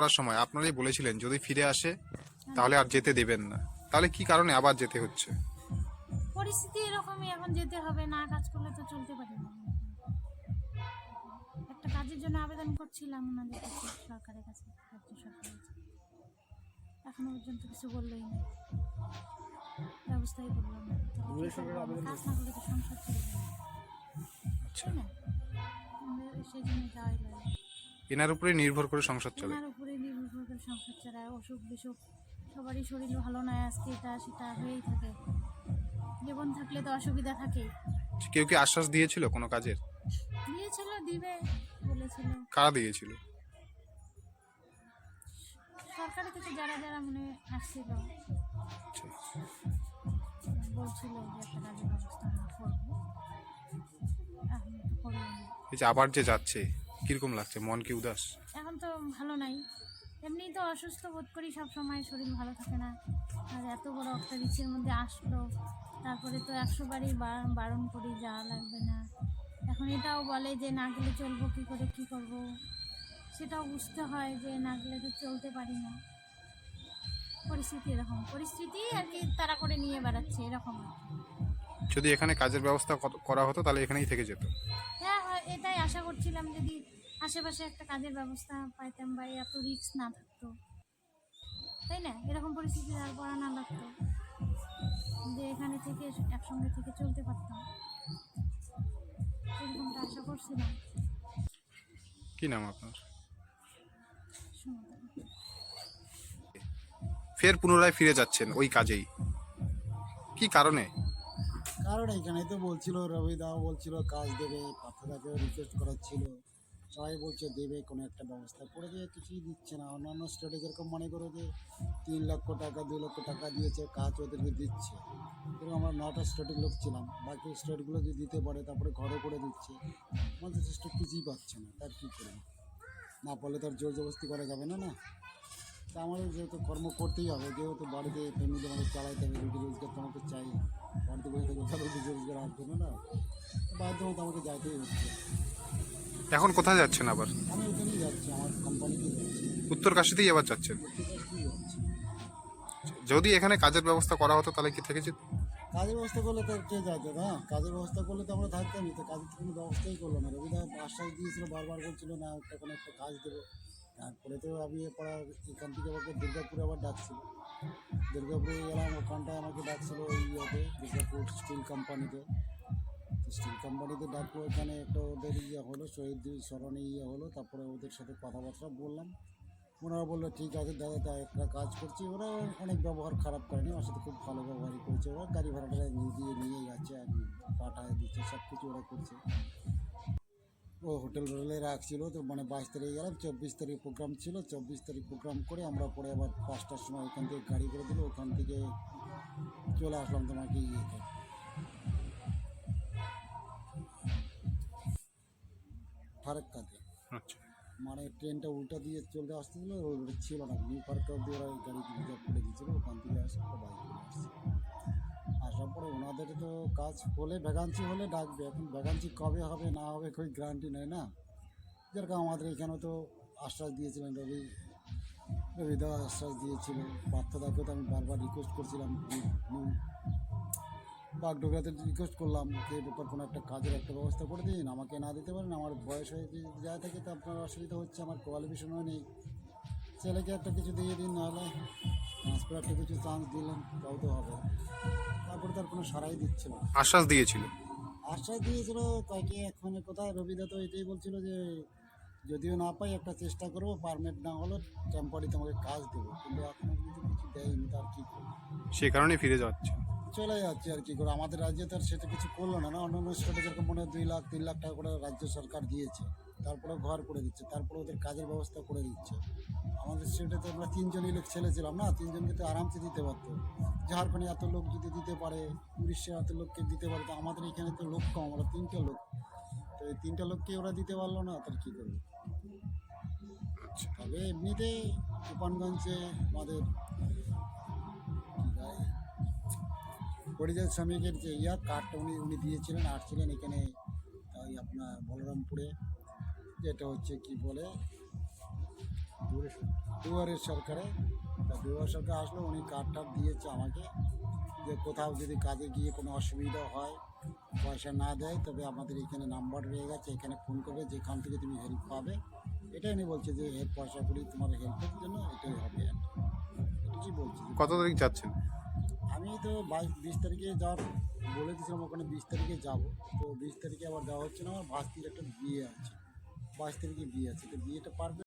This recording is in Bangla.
করার সময় আপনারাই বলেছিলেন যদি ফিরে আসে তাহলে আর যেতে দেবেন না। তাহলে কি কারণে আবার যেতে হচ্ছে? পরিস্থিতি এরকমই এখন যেতে হবে না কাজ করলে তো চলতে পারি না। একটা কাজের জন্য আবেদন করছিলাম ওনাদের কাছে সরকারের কাছে রাজ্য সরকারের কাছে। এখনও পর্যন্ত কিছু বললোই না। ব্যবস্থাই করল না। কাজ না করলে তো সংসার চলবে না। আচ্ছা। সেই জন্য যাওয়াই লাগে এনার উপরে নির্ভর করে সংসার চলে। সংসার চালায় অসুখ বিসুখ সবারই শরীর ভালো নয় আজকে এটা সেটা হয়েই থাকে। জীবন থাকলে তো অসুবিধা থাকেই। কেউ কি আশ্বাস দিয়েছিল কোনো কাজের? দিয়েছিল দিবে বলেছিল। কারা দিয়েছিল? সরকারের থেকে যারা যারা মনে আসছিল আচ্ছা। বলছিল যে একটা কাজের ব্যবস্থা আমরা করব। এই যে আবার যে যাচ্ছে কীরকম লাগছে? মন কি উদাস? এখন তো ভালো নাই। এমনি তো অসুস্থ বোধ করি সব সময় শরীর ভালো থাকে না। আর এত বড় একটা রিক্সের মধ্যে আসলো তারপরে তো একশো বারই বারণ করি যাওয়া লাগবে না। এখন এটাও বলে যে না গেলে চলবো কী করে কী করব? সেটাও বুঝতে হয় যে না গেলে তো চলতে পারি না। পরিস্থিতি এরকম। পরিস্থিতি আর কি তারা করে নিয়ে বেড়াচ্ছে এরকম আর কি। যদি এখানে কাজের ব্যবস্থা করা হতো তাহলে এখানেই থেকে যেত। হ্যাঁ হয় এটাই আশা করছিলাম যদি আশেপাশে একটা কাজের ব্যবস্থা পাইতাম বা এত রিস্ক না থাকতো। তাই না? এরকম পরিস্থিতি আর পড়া না লাগতো। যে এখানে থেকে একসঙ্গে থেকে চলতে পারতাম। এরকমটা আশা করছিলাম। কি নাম আপনার। ফের পুনরায় ফিরে যাচ্ছেন ওই কাজেই। কি কারণে? কারণ এখানে তো বলছিল রবি দাও বলছিল কাজ দেবে পাথরদাকে রিকোয়েস্ট করাচ্ছিল। সবাই বলছে দেবে, কোনো একটা ব্যবস্থা করে দিয়ে কিছুই দিচ্ছে না। অন্যান্য স্টেটে যেরকম মনে করো যে তিন লক্ষ টাকা দু লক্ষ টাকা দিয়েছে, কাজ ওদেরকে দিচ্ছে। কিন্তু আমরা নটা স্টেটের লোক ছিলাম, বাকি স্টেটগুলো যদি দিতে পারে, তারপরে ঘরে করে দিচ্ছে। আমাদের স্টেট কিছুই পাচ্ছে না, তার কী করবে? না পারলে তার জোর জবস্তি করা যাবে না না? তা আমাদের যেহেতু কর্ম করতেই হবে, যেহেতু বাড়িতে ফ্যামিলি আমাদের চালাইতে হবে রুটি রোজগার তো আমাকে চাই। বাড়িতে বসে থেকে রুটি রোজগার আসবে না না? বাধ্য মতো আমাকে যাইতেই হচ্ছে। এখন কোথায় যাচ্ছেন আবার? আমি ওখানেই যাচ্ছি আমার যাচ্ছি। কাশিতেই আবার যাচ্ছেন? যাচ্ছি। যদি এখানে কাজের ব্যবস্থা করা হতো তাহলে কি থেকে যেত কাজের ব্যবস্থা করলে তো কে যাইতো না? কাজের ব্যবস্থা করলে তো আমরা থাকতামই তো কাজের তো কোনো ব্যবস্থাই করল না। রবিদা আশ্বাস দিয়েছিল বারবার বলছিল না একটা কোনো একটা কাজ দেবো। তারপরে তো আমি পড়া এখান থেকে আমাকে দুর্গাপুরে আবার ডাকছিল দুর্গাপুরে গেলাম ওখানটায় আমাকে ডাকছিল ওই ইয়েতে দুর্গাপুর স্টিল কোম্পানিতে স্টিল কোম্পানিতে ডাকলো ওখানে একটা ওদের ইয়ে হলো শহীদ স্মরণে ইয়ে হলো, তারপরে ওদের সাথে কথাবার্তা বললাম। ওনারা বলল, ঠিক আছে, দাদা, তা একটা কাজ করছি। ওরা অনেক ব্যবহার খারাপ করেনি ওর সাথে খুব ভালো ব্যবহারই করছে ওরা। গাড়ি ভাড়াটা দিয়ে নিয়ে যাচ্ছে আর পাঠায় দিচ্ছে সব কিছু ওরা করছে। ও হোটেল রোলে রাখছিল, তো মানে বাইশ তারিখে গেলাম, চব্বিশ তারিখ প্রোগ্রাম ছিল, চব্বিশ তারিখ প্রোগ্রাম করে আমরা পরে আবার পাঁচটার সময় ওখান থেকে গাড়ি করে দিল, ওখান থেকে চলে আসলাম তোমাকে ইয়েতে। ফারাক্কাতে। আচ্ছা। মানে ট্রেনটা উল্টা দিয়ে চলতে আসতেছিল ওটা ছিল না। নিউ পার্কটা অব্দি ওরা গাড়ি রিজার্ভ করে দিয়েছিল ওখান থেকে আসে ওরা বাইক করে আসছে আসার পরে ওনাদের তো কাজ হলে ভ্যাকান্সি হলে ডাকবে। এখন ভ্যাকান্সি কবে হবে না হবে কোনো গ্যারান্টি নেই না। যেরকম আমাদের এখানে তো আশ্বাস দিয়েছিলেন রবি রবি রবিদা আশ্বাস দিয়েছিল। পার্থদাকেও তো আমি বারবার রিকোয়েস্ট করছিলাম বাগডোগরাতে রিকোয়েস্ট করলাম যে ব্যাপার কোনো একটা কাজের একটা ব্যবস্থা করে দিন আমাকে না দিতে পারেন আমার বয়স হয়ে যায় থাকে তো আপনার অসুবিধা হচ্ছে আমার কোয়ালিফিকেশনও নেই। ছেলেকে একটা কিছু দিয়ে দিন নাহলে ট্রান্সফার একটা কিছু চান্স দিলেন তাও তো হবে। তারপরে তার কোনো সারাই দিচ্ছে না। আশ্বাস দিয়েছিল? আশ্বাস দিয়েছিল তাকে এখন কোথায় রবিদা তো এটাই বলছিল যে যদিও না পাই একটা চেষ্টা করব পারমিট না হলো টেম্পারি তোমাকে কাজ দেবো। কিন্তু এখনও কিন্তু কিছু দেয়নি তার কী করব? সে কারণে ফিরে যাচ্ছে। চলে যাচ্ছে আর কি করে। আমাদের রাজ্যে তো আর সেটা কিছু করল না না? অন্যান্য স্টেটে যেরকম মনে হয় দুই লাখ তিন লাখ টাকা করে রাজ্য সরকার দিয়েছে। তারপরে ঘর করে দিচ্ছে তারপরে ওদের কাজের ব্যবস্থা করে দিচ্ছে। আমাদের স্টেটে তো আমরা তিনজনই লোক ছেলে ছিলাম না? তিনজনকে তো আরামসে দিতে পারতো। ঝাড়খণ্ডে এত লোক যদি দিতে পারে উড়িষ্যা এত লোককে দিতে পারে তো আমাদের এখানে তো লোক কম আমরা তিনটে লোক। তো এই তিনটে লোককে ওরা দিতে পারল না তার কী করবে? আচ্ছা। তবে এমনিতে তুফানগঞ্জে আমাদের পরিযায়ী শ্রমিকের যে ইয়া কার্ডটা উনি উনি দিয়েছিলেন, আসছিলেন এখানে, ওই আপনার বলরামপুরে, যেটা হচ্ছে কি বলে দুয়ারের সরকারে, তা দুয়ার সরকার আসলো, উনি কার্ডটা দিয়েছে আমাকে, যে কোথাও যদি কাজে গিয়ে কোনো অসুবিধা হয়, পয়সা না দেয়, তবে আমাদের এখানে নাম্বার রয়ে গেছে, এখানে ফোন করবে, যেখান থেকে তুমি হেল্প পাবে। এটাই উনি বলছে যে এর পয়সা তোমার হেল্পের জন্য, এটাই হবে। আর কি। বলছে। কত তারিখ যাচ্ছেন? আমি তো বাইশ বিশ তারিখে যাওয়ার বলে দিয়েছিলাম ওখানে বিশ তারিখে যাব। তো বিশ তারিখে আবার যাওয়া হচ্ছে না, আমার ভাস্তির একটা বিয়ে আছে। বাইশ তারিখে বিয়ে আছে, তো বিয়েটা পারবে